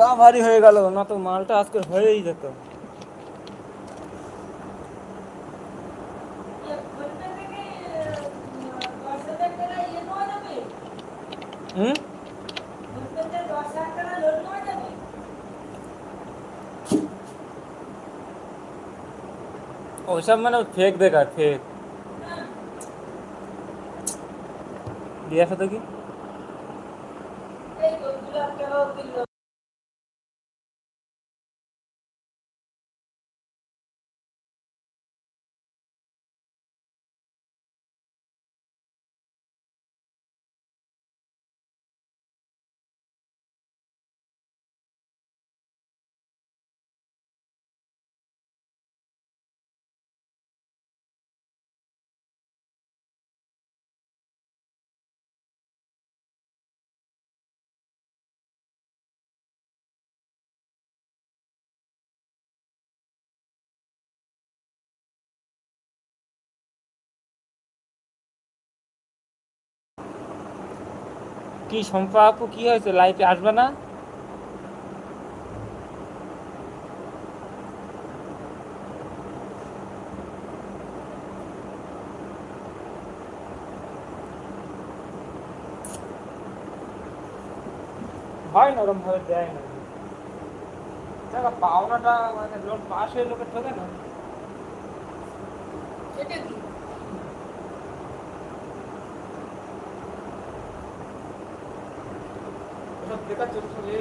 গা ভারী হয়ে গেল না তো মালটা আজকে হয়েই যেত হুম ওইসব মানে ফেক দেখার ফেক দিয়ে আসো তো কি কি শম্পা আপু কি হয়েছে? লাইফে আসবে না? হয় না ওরকম ভাবে দেয় না। দেখো পাওনাটা মানে লোক পাশ হয়ে লোকের ঠকে না। রে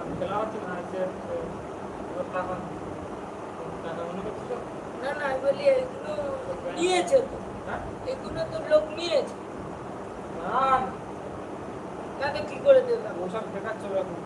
আমি খেলা না না আমি বলি এগুলো নিয়েছে তো এগুলো তো লোক নিয়েছে না তাকে কি করে দেবে ওসব দেখাচ্ছ এখন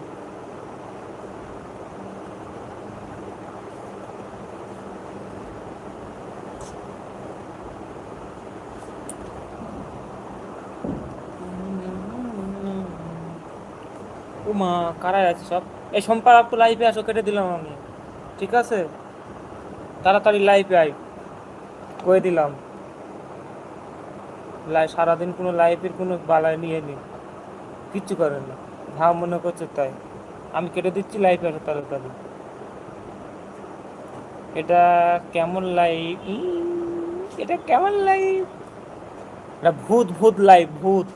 ও মা কারাই আছে সব। এই সম্পার আপু লাইভে আসো, কেটে দিলাম আমি। ঠিক আছে? তাড়াতাড়ি লাইভে আই কয়ে দিলাম? লাই, সারাদিন কোনো লাইফের কোনো বালাই নিয়ে নি কিচ্ছু করেন না। যা মনে করছে তাই। আমি কেটে দিচ্ছি লাইফে আসো তাড়াতাড়ি। এটা কেমন লাইফ এটা কেমন লাইফ এটা ভূত ভূত লাইফ ভূত।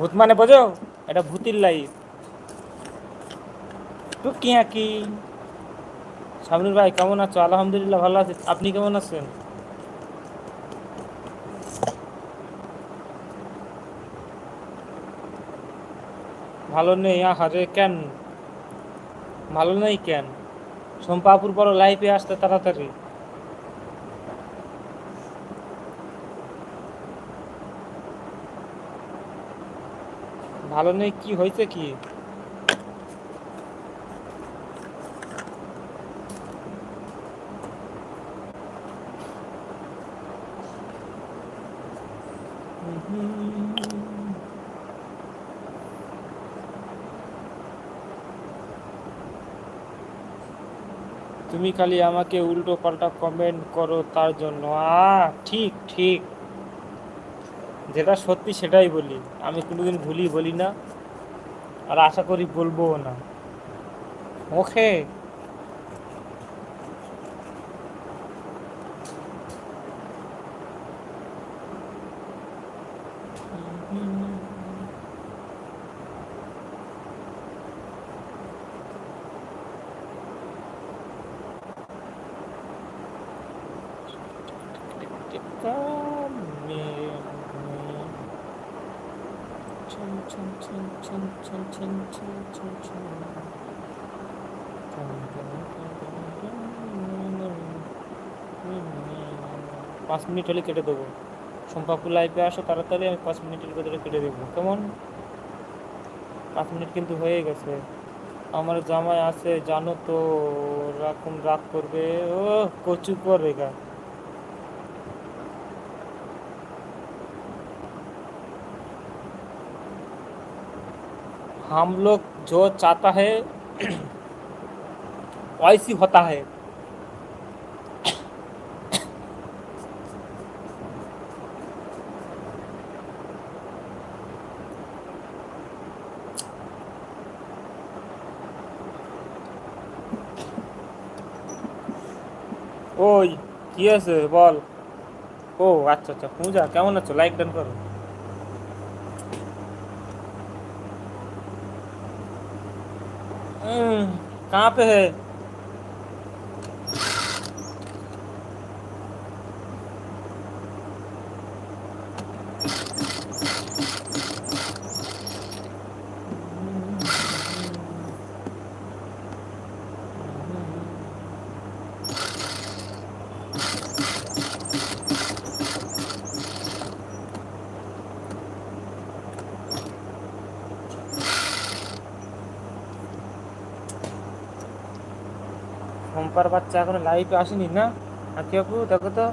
ভূত মানে বোঝো? এটা ভূতির লাইফ টুকি আঁকি সামনুর ভাই, কেমন আছো? আলহামদুলিল্লাহ ভালো আছি। আপনি কেমন আছেন? ভালো নেই? আহারে কেন? ভালো নেই কেন? সম্পাপুর বড় লাইফে আসতে তাড়াতাড়ি। ভালো নেই, কি হয়েছে কি? তুমি খালি আমাকে উল্টো পাল্টা কমেন্ট করো তার জন্য। আ ঠিক ঠিক। যেটা সত্যি সেটাই বলি। আমি কোনোদিন ভুলি বলি না আর আশা করি বলবোও না। ওকে পাঁচ মিনিট হলে কেটে দেবো। সম্পাপুর লাইভে আসো তাড়াতাড়ি, আমি পাঁচ মিনিটের ভেতরে কেটে দেবো। কেমন? পাঁচ মিনিট কিন্তু হয়ে গেছে। আমার জামাই আছে, জানো তো রাখুন রাগ করবে। ও কচু করে গা। हम लोग जो चाहता है, वैसी होता है। ओ किया बोल। ओ अच्छा अच्छा पूजा कैमन अच्छा लाइक डन करो। कहाँ पे है? সম্পার বাচ্চা এখনও লাইভে আসেনি না? আকি আপু দেখো তো।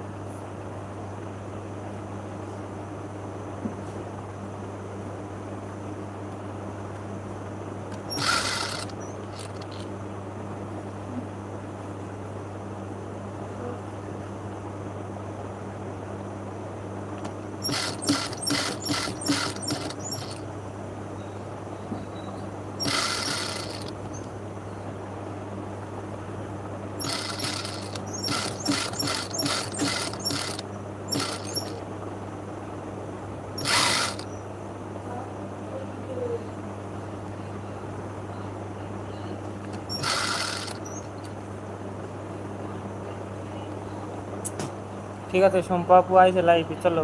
ঠিক আছে সম্পা আপু আইছে লাইভে চলো।